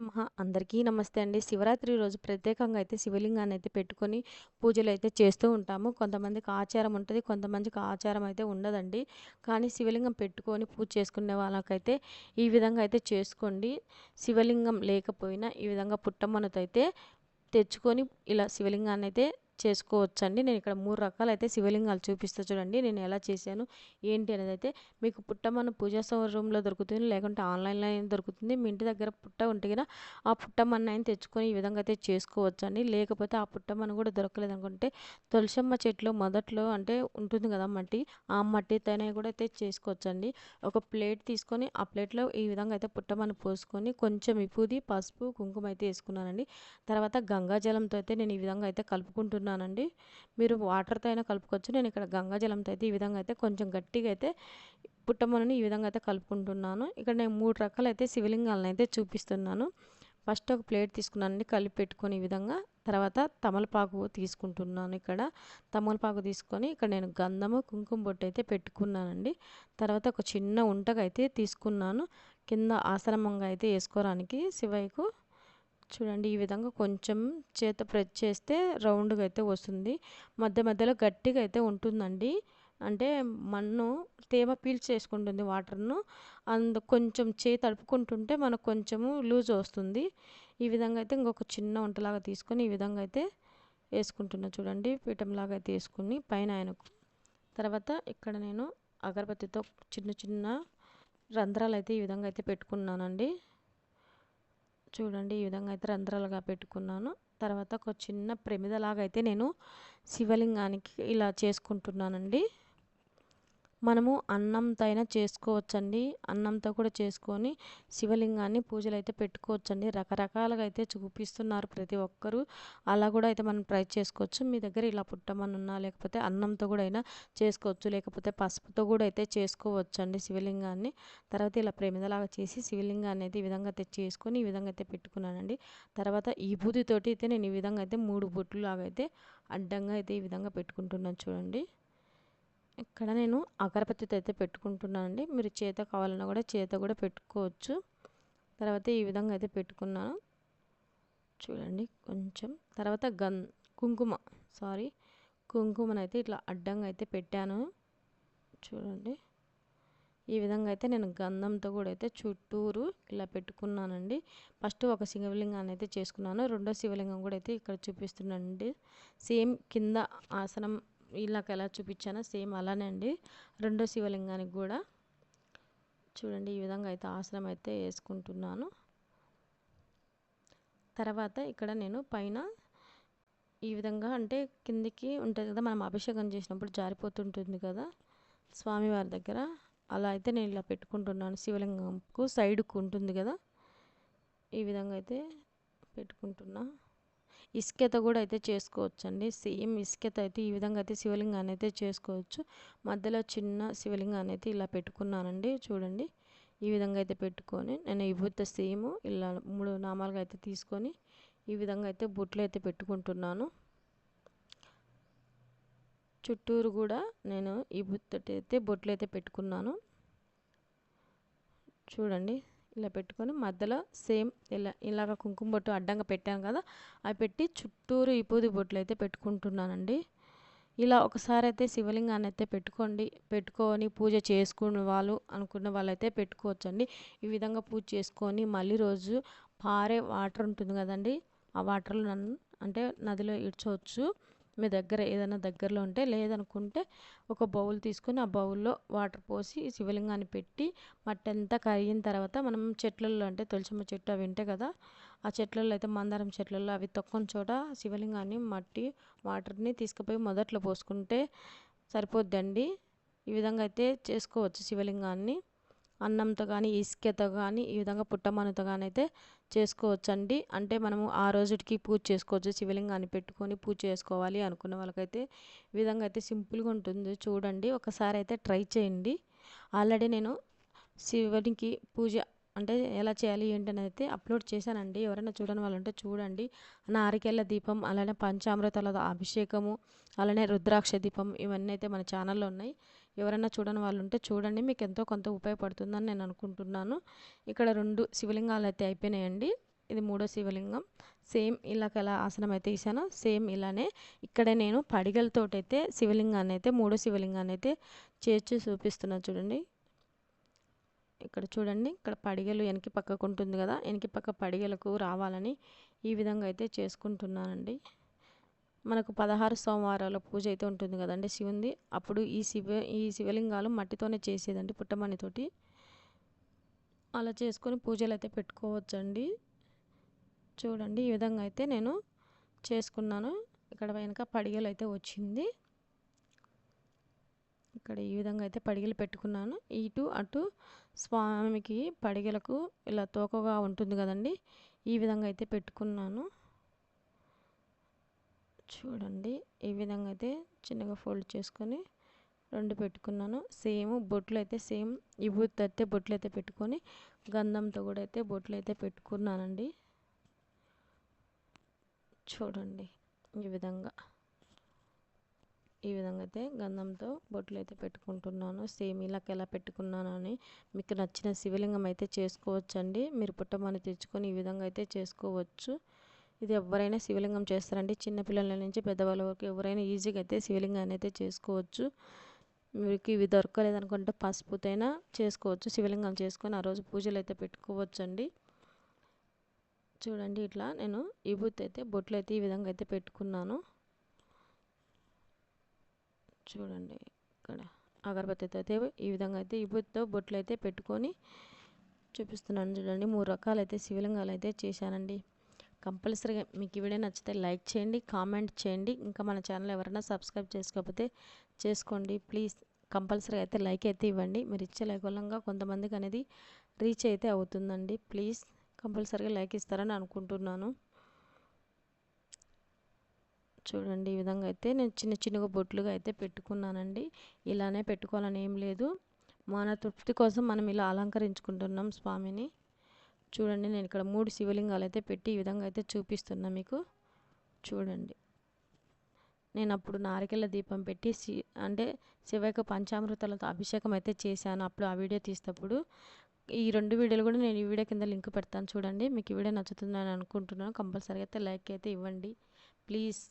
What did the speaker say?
మహా అందరికీ నమస్తే అండి. శివరాత్రి రోజు ప్రత్యేకంగా అయితే శివలింగాన్ని అయితే పెట్టుకొని పూజలు అయితే చేస్తూ ఉంటాము. కొంతమందికి ఆచారం ఉంటుంది కొంతమందికి ఆచారం అయితే ఉండదండి. కానీ శివలింగం పెట్టుకొని పూజ చేసుకునే వాళ్ళకైతే ఈ విధంగా అయితే చేసుకోండి. శివలింగం లేకపోయినా ఈ విధంగా పుట్టమ్మనతో అయితే తెచ్చుకొని ఇలా శివలింగాన్ని అయితే చేసుకోవచ్చండి. నేను ఇక్కడ మూడు రకాలు అయితే శివలింగాలు చూపిస్తా చూడండి. నేను ఎలా చేశాను ఏంటి అనేది అయితే మీకు పుట్టమ్మను పూజా రూమ్లో దొరుకుతుంది లేకుంటే ఆన్లైన్లో అయినా దొరుకుతుంది. మీ ఇంటి దగ్గర పుట్ట ఉంటే కదా ఆ పుట్టమన్న అయినా తెచ్చుకొని ఈ విధంగా అయితే చేసుకోవచ్చండి. లేకపోతే ఆ పుట్టమ్మను కూడా దొరకలేదు అనుకుంటే తులసమ్మ చెట్లు మొదట్లో అంటే ఉంటుంది కదా మట్టి ఆ మట్టితోనే కూడా అయితే చేసుకోవచ్చండి. ఒక ప్లేట్ తీసుకొని ఆ ప్లేట్లో ఈ విధంగా అయితే పుట్టమ్మని పోసుకొని కొంచెం విభూది పసుపు కుంకుమ అయితే వేసుకున్నానండి. తర్వాత గంగాజలంతో అయితే నేను ఈ విధంగా అయితే కలుపుకుంటున్నాను. కలుపుకుంటున్నానండి మీరు వాటర్తో అయినా కలుపుకోవచ్చు. నేను ఇక్కడ గంగాజలంతో అయితే ఈ విధంగా అయితే కొంచెం గట్టిగా అయితే పుట్టమనని ఈ విధంగా అయితే కలుపుకుంటున్నాను. ఇక్కడ నేను మూడు రకాలు అయితే శివలింగాలను అయితే చూపిస్తున్నాను. ఫస్ట్ ఒక ప్లేట్ తీసుకున్నానండి. కలిపి పెట్టుకొని ఈ విధంగా. తర్వాత తమలపాకు తీసుకుంటున్నాను ఇక్కడ. తమలపాకు తీసుకొని ఇక్కడ నేను గంధము కుంకుమ బొట్టు అయితే పెట్టుకున్నానండి. తర్వాత ఒక చిన్న ఉంటగా అయితే తీసుకున్నాను. కింద ఆశ్రమంగా అయితే వేసుకోవడానికి శివయ్యకు చూడండి ఈ విధంగా కొంచెం చేత ప్రెస్ చేస్తే రౌండ్గా అయితే వస్తుంది. మధ్య మధ్యలో గట్టిగా అయితే ఉంటుందండి. అంటే మన్ను తేమ పీల్చేసుకుంటుంది వాటర్ను. అందు కొంచెం చేయి తడుపుకుంటుంటే మనకు కొంచెము లూజ్ వస్తుంది. ఈ విధంగా అయితే ఇంకొక చిన్న వంటలాగా తీసుకొని ఈ విధంగా అయితే వేసుకుంటున్నా చూడండి. పీఠంలాగా అయితే వేసుకుని పైన ఆయనకు. తర్వాత ఇక్కడ నేను అగరబత్తితో చిన్న చిన్న రంధ్రాలు అయితే ఈ విధంగా అయితే పెట్టుకున్నానండి. చూడండి ఈ విధంగా అయితే రంధ్రాలుగా పెట్టుకున్నాను. తర్వాత ఒక చిన్న ప్రమిదలాగా అయితే నేను శివలింగానికి ఇలా చేసుకుంటున్నానండి. మనము అన్నంతో అయినా చేసుకోవచ్చండి. అన్నంతో కూడా చేసుకొని శివలింగాన్ని పూజలు అయితే పెట్టుకోవచ్చండి. రకరకాలుగా అయితే చూపిస్తున్నారు ప్రతి ఒక్కరూ. అలా కూడా అయితే మనం ట్రై చేసుకోవచ్చు. మీ దగ్గర ఇలా పుట్టమని ఉన్నా లేకపోతే అన్నంతో కూడా అయినా చేసుకోవచ్చు. లేకపోతే పసుపుతో కూడా అయితే చేసుకోవచ్చండి శివలింగాన్ని. తర్వాత ఇలా ప్రేమిదలాగా చేసి శివలింగాన్ని అయితే ఈ విధంగా అయితే చేసుకొని ఈ విధంగా అయితే పెట్టుకున్నానండి. తర్వాత ఈ బూదితోటి అయితే నేను ఈ విధంగా అయితే మూడు బొట్లు లాగా అయితే అడ్డంగా అయితే ఈ విధంగా పెట్టుకుంటున్నాను చూడండి. ఇక్కడ నేను అగరబత్తితో అయితే పెట్టుకుంటున్నానండి. మీరు చేత కావాలన్నా కూడా చేత కూడా పెట్టుకోవచ్చు. తర్వాత ఈ విధంగా అయితే పెట్టుకున్నాను. చూడండి కొంచెం తర్వాత గన్ కుంకుమ సారీ కుంకుమనైతే ఇట్లా అడ్డంగా అయితే పెట్టాను. చూడండి ఈ విధంగా అయితే నేను గంధంతో కూడా అయితే చుట్టూరు ఇలా పెట్టుకున్నానండి. ఫస్ట్ ఒక శివలింగాన్ని అయితే చేసుకున్నాను. రెండో శివలింగం కూడా అయితే ఇక్కడ చూపిస్తున్నానండి సేమ్ కింద ఆసనం వీళ్ళకి ఎలా చూపించానో సేమ్ అలానే అండి. రెండో శివలింగానికి కూడా చూడండి ఈ విధంగా అయితే ఆసనం అయితే వేసుకుంటున్నాను. తర్వాత ఇక్కడ నేను పైన ఈ విధంగా అంటే కిందికి ఉంటుంది కదా మనం అభిషేకం చేసినప్పుడు జారిపోతుంటుంది కదా స్వామివారి దగ్గర. అలా అయితే నేను ఇలా పెట్టుకుంటున్నాను. శివలింగంకు సైడ్కు ఉంటుంది కదా ఈ విధంగా అయితే పెట్టుకుంటున్నా. ఇసుకత కూడా అయితే చేసుకోవచ్చు అండి సేమ్ ఇసుకతో అయితే ఈ విధంగా అయితే శివలింగాన్ని అయితే చేసుకోవచ్చు. మధ్యలో చిన్న శివలింగాన్ని అయితే ఇలా పెట్టుకున్నానండి. చూడండి. ఈ విధంగా అయితే పెట్టుకొని నేను విభూత సేమ్ ఇలా మూడు నామాలుగా అయితే తీసుకొని ఈ విధంగా అయితే బొట్లు అయితే పెట్టుకుంటున్నాను. చుట్టూరు కూడా నేను ఈ బుత్తటి అయితే బొట్లు అయితే పెట్టుకున్నాను. చూడండి. ఇలా పెట్టుకొని మధ్యలో సేమ్ ఇలా ఇలాగ కుంకుమ బొట్టు అడ్డంగా పెట్టాను కదా అవి పెట్టి చుట్టూరు ఇపూది బొట్లు అయితే పెట్టుకుంటున్నానండి. ఇలా ఒకసారి అయితే శివలింగాన్ని అయితే పెట్టుకోండి పెట్టుకొని పూజ చేసుకునే వాళ్ళు అనుకున్న వాళ్ళైతే పెట్టుకోవచ్చండి. ఈ విధంగా పూజ చేసుకొని మళ్ళీ రోజు పారే వాటర్ ఉంటుంది కదండి ఆ వాటర్లో నన్ను అంటే నదిలో ఇడ్చవచ్చు. మీ దగ్గర ఏదైనా దగ్గరలో ఉంటే లేదనుకుంటే ఒక బౌల్ తీసుకొని ఆ బౌల్లో వాటర్ పోసి శివలింగాన్ని పెట్టి మట్టి అంతా కరిగిన తర్వాత మనం చెట్లలో అంటే తులసమ్మ చెట్టు అవి ఉంటాయి కదా ఆ చెట్లలో అయితే మందారం చెట్లలో అవి తొక్కని చోట శివలింగాన్ని మట్టి వాటర్ని తీసుకుపోయి మొదట్లో పోసుకుంటే సరిపోద్దండి. ఈ విధంగా అయితే చేసుకోవచ్చు శివలింగాన్ని. అన్నంతో కానీ ఇసుకతో కానీ ఈ విధంగా పుట్టమనుతో కానీ అయితే చేసుకోవచ్చండి. అంటే మనము ఆ రోజుకి పూజ చేసుకోవచ్చు. శివలింగాన్ని పెట్టుకొని పూజ చేసుకోవాలి అనుకున్న వాళ్ళకైతే ఈ విధంగా అయితే సింపుల్గా ఉంటుంది. చూడండి ఒకసారి అయితే ట్రై చేయండి. ఆల్రెడీ నేను శివునికి పూజ అంటే ఎలా చేయాలి ఏంటనేది అయితే అప్లోడ్ చేశానండి. ఎవరైనా చూడని వాళ్ళు ఉంటే చూడండి. నారికెళ్ళ దీపం అలానే పంచామృతాల అభిషేకము అలానే రుద్రాక్ష దీపం ఇవన్నీ అయితే మన ఛానల్లో ఉన్నాయి. ఎవరైనా చూడని వాళ్ళు ఉంటే చూడండి మీకు ఎంతో కొంత ఉపయోగపడుతుందని నేను అనుకుంటున్నాను. ఇక్కడ రెండు శివలింగాలు అయితే అయిపోయినాయండి. ఇది మూడో శివలింగం. సేమ్ ఇలా కల ఆసనం అయితే ఇసానో సేమ్ ఇలానే ఇక్కడ నేను పడిగలతోటైతే శివలింగాన్ని అయితే మూడో శివలింగాన్ని అయితే చేర్చి చూపిస్తున్నాను చూడండి. ఇక్కడ చూడండి ఇక్కడ పడిగలు వెనక్కి పక్కకు ఉంటుంది కదా వెనక్కి పక్క పడిగలకు రావాలని ఈ విధంగా అయితే చేసుకుంటున్నానండి. మనకు పదహారు సోమవారాల పూజ అయితే ఉంటుంది కదండి శివుంది. అప్పుడు ఈ శివ ఈ శివలింగాలు మట్టితోనే చేసేదండి పుట్టమణితోటి అలా చేసుకొని పూజలు అయితే పెట్టుకోవచ్చండి. చూడండి ఈ విధంగా అయితే నేను చేసుకున్నాను. ఇక్కడ వెనక పడిగలు అయితే వచ్చింది. ఇక్కడ ఈ విధంగా అయితే పడిగలు పెట్టుకున్నాను. ఇటు అటు స్వామికి పడిగలకు ఇలా తోకగా ఉంటుంది కదండి. ఈ విధంగా అయితే పెట్టుకున్నాను. చూడండి. ఈ విధంగా అయితే చిన్నగా ఫోల్డ్ చేసుకొని రెండు పెట్టుకున్నాను. సేమ్ బొట్లు అయితే సేమ్ విభూతి అయితే బొట్లు అయితే పెట్టుకొని గంధంతో కూడా అయితే బొట్లు అయితే పెట్టుకున్నానండి. చూడండి ఈ విధంగా. ఈ విధంగా అయితే గంధంతో బొట్లు అయితే పెట్టుకుంటున్నాను. సేమ్ ఇలాగ ఎలా పెట్టుకున్నాను అని మీకు నచ్చిన శివలింగం అయితే చేసుకోవచ్చండి. మీరు పుట్టమని తెచ్చుకొని ఈ విధంగా అయితే చేసుకోవచ్చు. ఇది ఎవరైనా శివలింగం చేస్తారండి చిన్నపిల్లల నుంచి పెద్దవాళ్ళ వరకు ఎవరైనా ఈజీగా అయితే శివలింగాన్ని అయితే చేసుకోవచ్చు. మీకు ఇవి దొరకలేదనుకుంటే పసుపుతైనా చేసుకోవచ్చు శివలింగం చేసుకొని ఆ రోజు పూజలు అయితే పెట్టుకోవచ్చు అండి చూడండి ఇట్లా నేను ఈ బుత్ అయితే బొట్లు అయితే ఈ విధంగా అయితే పెట్టుకున్నాను. చూడండి ఇక్కడ అగరబత్తితో అయితే ఈ విధంగా అయితే ఈ బుత్తో బొట్లు అయితే పెట్టుకొని చూపిస్తున్నాను చూడండి. మూడు రకాలైతే శివలింగాలు అయితే చేశానండి. కంపల్సరీగా మీకు ఈ వీడియో నచ్చితే లైక్ చేయండి కామెంట్ చేయండి. ఇంకా మన ఛానల్ ఎవరైనా సబ్స్క్రైబ్ చేసుకోకపోతే చేసుకోండి. ప్లీజ్ కంపల్సరీగా అయితే లైక్ అయితే ఇవ్వండి. మీరు ఇచ్చే లైక్ వల్ల కొంతమందికి అనేది రీచ్ అయితే అవుతుందండి. ప్లీజ్ కంపల్సరీగా లైక్ ఇస్తారని అనుకుంటున్నాను. చూడండి ఈ విధంగా అయితే నేను చిన్న చిన్నగా బొట్లుగా అయితే పెట్టుకున్నానండి. ఇలానే పెట్టుకోవాలని ఏం లేదు. మన తృప్తి కోసం మనం ఇలా అలంకరించుకుంటున్నాం స్వామిని. చూడండి నేను ఇక్కడ మూడు శివలింగాలు అయితే పెట్టి ఈ విధంగా అయితే చూపిస్తున్నా మీకు. చూడండి. నేను అప్పుడు నారికెళ్ళ దీపం పెట్టి శి అంటే శివయ్యకు పంచామృతాలతో అభిషేకం అయితే చేశాను అప్పుడు ఆ వీడియో తీసినప్పుడు. ఈ రెండు వీడియోలు కూడా నేను ఈ వీడియో కింద లింక్ పెడతాను చూడండి. మీకు ఈ వీడియో నచ్చుతుందని అనుకుంటున్నాను. కంపల్సరీ అయితే లైక్ అయితే ఇవ్వండి. ప్లీజ్.